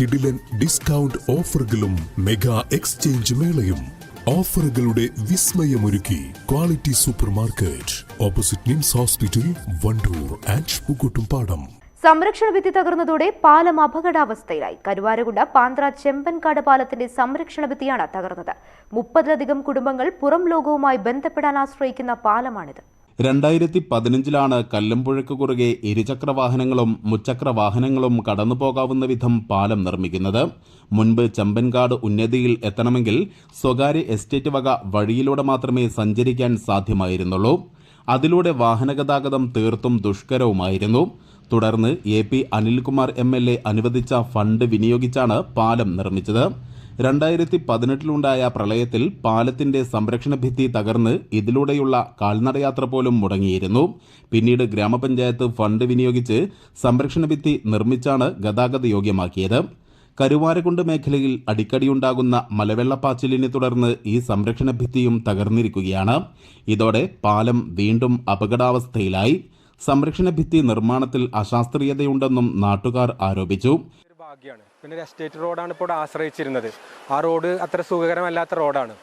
കിടിലൻ ഡിസ്കൗണ്ട് ഓഫറുകളും mega exchange മേളയും. ഓഫറുകളുടെ വിസ്മയമൊരുക്കി quality supermarket opposite NIMS hospital Wandoor and Pookkottumpadam സംരക്ഷണ ഭിത്തി തകർന്നതോടെ പാലം അപകടാവസ്ഥയിലായി. കരുവാരകുണ്ട പാന്ത്ര ചെമ്പൻകാട് പാലത്തിന്റെ സംരക്ഷണ ഭിത്തിയാണ് തകർന്നത്. മുപ്പതിലധികം കുടുംബങ്ങൾ പുറം ലോകവുമായി ബന്ധപ്പെടാൻ ആശ്രയിക്കുന്ന പാലമാണിത്. രണ്ടായിരത്തി പതിനഞ്ചിലാണ് കല്ലമ്പുഴയ്ക്ക് കുറുകെ ഇരുചക്ര വാഹനങ്ങളും മുച്ചക്ര വാഹനങ്ങളും കടന്നു പോകാവുന്ന വിധം പാലം നിർമ്മിക്കുന്നത്. മുൻപ് ചെമ്പൻകാട് ഉന്നതിയിൽ എത്തണമെങ്കിൽ സ്വകാര്യ എസ്റ്റേറ്റ് വക വഴിയിലൂടെ മാത്രമേ സഞ്ചരിക്കാൻ സാധ്യമായിരുന്നുള്ളൂ. അതിലൂടെ വാഹനഗതാഗതം തീർത്തും ദുഷ്കരവുമായിരുന്നു. തുടർന്ന് A P Anilkumar M L A അനുവദിച്ച ഫണ്ട് വിനിയോഗിച്ചാണ് പാലം നിർമ്മിച്ചത്. രണ്ടായിരത്തി പതിനെട്ടിലുണ്ടായ പ്രളയത്തിൽ പാലത്തിന്റെ സംരക്ഷണ ഭിത്തി തകർന്ന് ഇതിലൂടെയുള്ള കാൽനടയാത്ര പോലും മുടങ്ങിയിരുന്നു. പിന്നീട് ഗ്രാമപഞ്ചായത്ത് ഫണ്ട് വിനിയോഗിച്ച് സംരക്ഷണ ഭിത്തി നിർമ്മിച്ചാണ് ഗതാഗത യോഗ്യമാക്കിയത്. കരുവാരക്കുണ്ട് മേഖലയിൽ അടിക്കടിയുണ്ടാകുന്ന മലവെള്ളപ്പാച്ചിലിനെ തുടർന്ന് ഈ സംരക്ഷണ ഭിത്തിയും തകർന്നിരിക്കുകയാണ്. ഇതോടെ പാലം വീണ്ടും അപകടാവസ്ഥയിലായി. സംരക്ഷണ ഭിത്തി നിർമ്മാണത്തിൽ അശാസ്ത്രീയതയുണ്ടെന്നും നാട്ടുകാർ ആരോപിച്ചു. ഭാഗ്യമാണ് പിന്നെ ഒരു എസ്റ്റേറ്റ് റോഡാണ് ഇപ്പോൾ ആശ്രയിച്ചിരുന്നത്. ആ റോഡ് അത്ര സുഖകരമല്ലാത്ത റോഡാണ്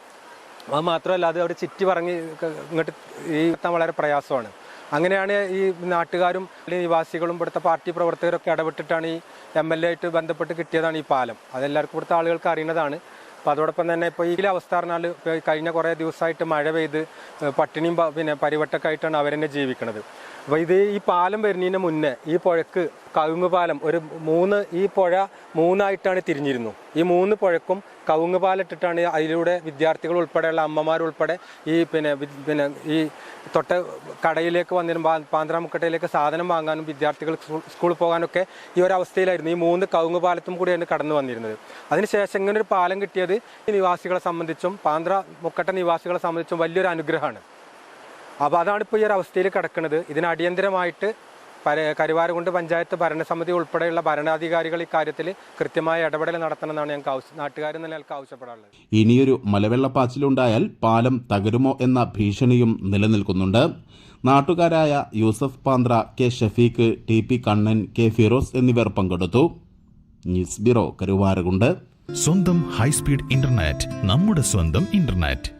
അത് മാത്രമല്ല അത് അവിടെ ചുറ്റി പറഞ്ഞ് ഇങ്ങോട്ട് ഈ എത്താൻ വളരെ പ്രയാസമാണ്. അങ്ങനെയാണ് ഈ നാട്ടുകാരും നിവാസികളും ഇവിടുത്തെ പാർട്ടി പ്രവർത്തകരൊക്കെ ഇടപെട്ടിട്ടാണ് ഈ എം എൽ എ ആയിട്ട് ബന്ധപ്പെട്ട് കിട്ടിയതാണ് ഈ പാലം. അതെല്ലാവർക്കും ഇവിടുത്തെ ആളുകൾക്ക് അറിയുന്നതാണ്. അപ്പോൾ അതോടൊപ്പം തന്നെ ഇപ്പോൾ ഈ അവസ്ഥ പറഞ്ഞാൽ കഴിഞ്ഞ കുറേ ദിവസമായിട്ട് മഴ പെയ്ത് പട്ടിണിയും പിന്നെ പരിവട്ടൊക്കെ ആയിട്ടാണ് അവരെന്നെ ജീവിക്കുന്നത് അപ്പോൾ ഇത് ഈ പാലം വരുന്നതിന് മുന്നേ ഈ പുഴക്ക് കവുങ്ങ് പാലം ഒരു മൂന്ന് ഈ പുഴ മൂന്നായിട്ടാണ് തിരിഞ്ഞിരുന്നു. ഈ മൂന്ന് പുഴക്കും കവുങ്ങ് പാലിട്ടിട്ടാണ് അതിലൂടെ വിദ്യാർത്ഥികൾ ഉൾപ്പെടെയുള്ള അമ്മമാരുൾപ്പെടെ ഈ പിന്നെ പിന്നെ ഈ തൊട്ട കടയിലേക്ക് വന്നിരുന്ന പാന്ത്രാമുക്കട്ടയിലേക്ക് സാധനം വാങ്ങാനും വിദ്യാർത്ഥികൾ സ്കൂ- സ്കൂളിൽ പോകാനൊക്കെ ഈ ഒരു അവസ്ഥയിലായിരുന്നു ഈ മൂന്ന് കവുങ്ങ് പാലത്തും കൂടിയാണ് കടന്നു വന്നിരുന്നത്. അതിനുശേഷം ഇങ്ങനെ ഒരു പാലം കിട്ടിയത് ഈ നിവാസികളെ സംബന്ധിച്ചും പാന്ത്ര മുക്കട്ട നിവാസികളെ സംബന്ധിച്ചും വലിയൊരു അനുഗ്രഹമാണ്. അപ്പോൾ അതാണ് ഇപ്പോൾ ഈ ഒരു അവസ്ഥയിൽ കിടക്കുന്നത്. ഇതിന് അടിയന്തരമായിട്ട് കരുവാരകുണ്ട് പഞ്ചായത്ത് ഭരണസമിതി ഉൾപ്പെടെയുള്ള ഭരണാധികാരികൾ ഇക്കാര്യത്തിൽ കൃത്യമായ ഇടപെടൽ നടത്തണമെന്നാണ് ഞങ്ങൾക്ക് ആവശ്യം. നാട്ടുകാർ നിലനിൽക്ക് ആവശ്യപ്പെടാനുള്ളത് ഇനിയൊരു മലവെള്ളപ്പാച്ചിലുണ്ടായാൽ പാലം തകരുമോ എന്ന ഭീഷണിയും നിലനിൽക്കുന്നുണ്ട്. നാട്ടുകാരായ Yusuf Panthra K Shafeeq T P Kannan K Firoz എന്നിവർ പങ്കെടുത്തു. News bureau Karuvarakundu. സ്വന്തം ഹൈസ്പീഡ് ഇന്റർനെറ്റ് നമ്മുടെ സ്വന്തം ഇന്റർനെറ്റ്.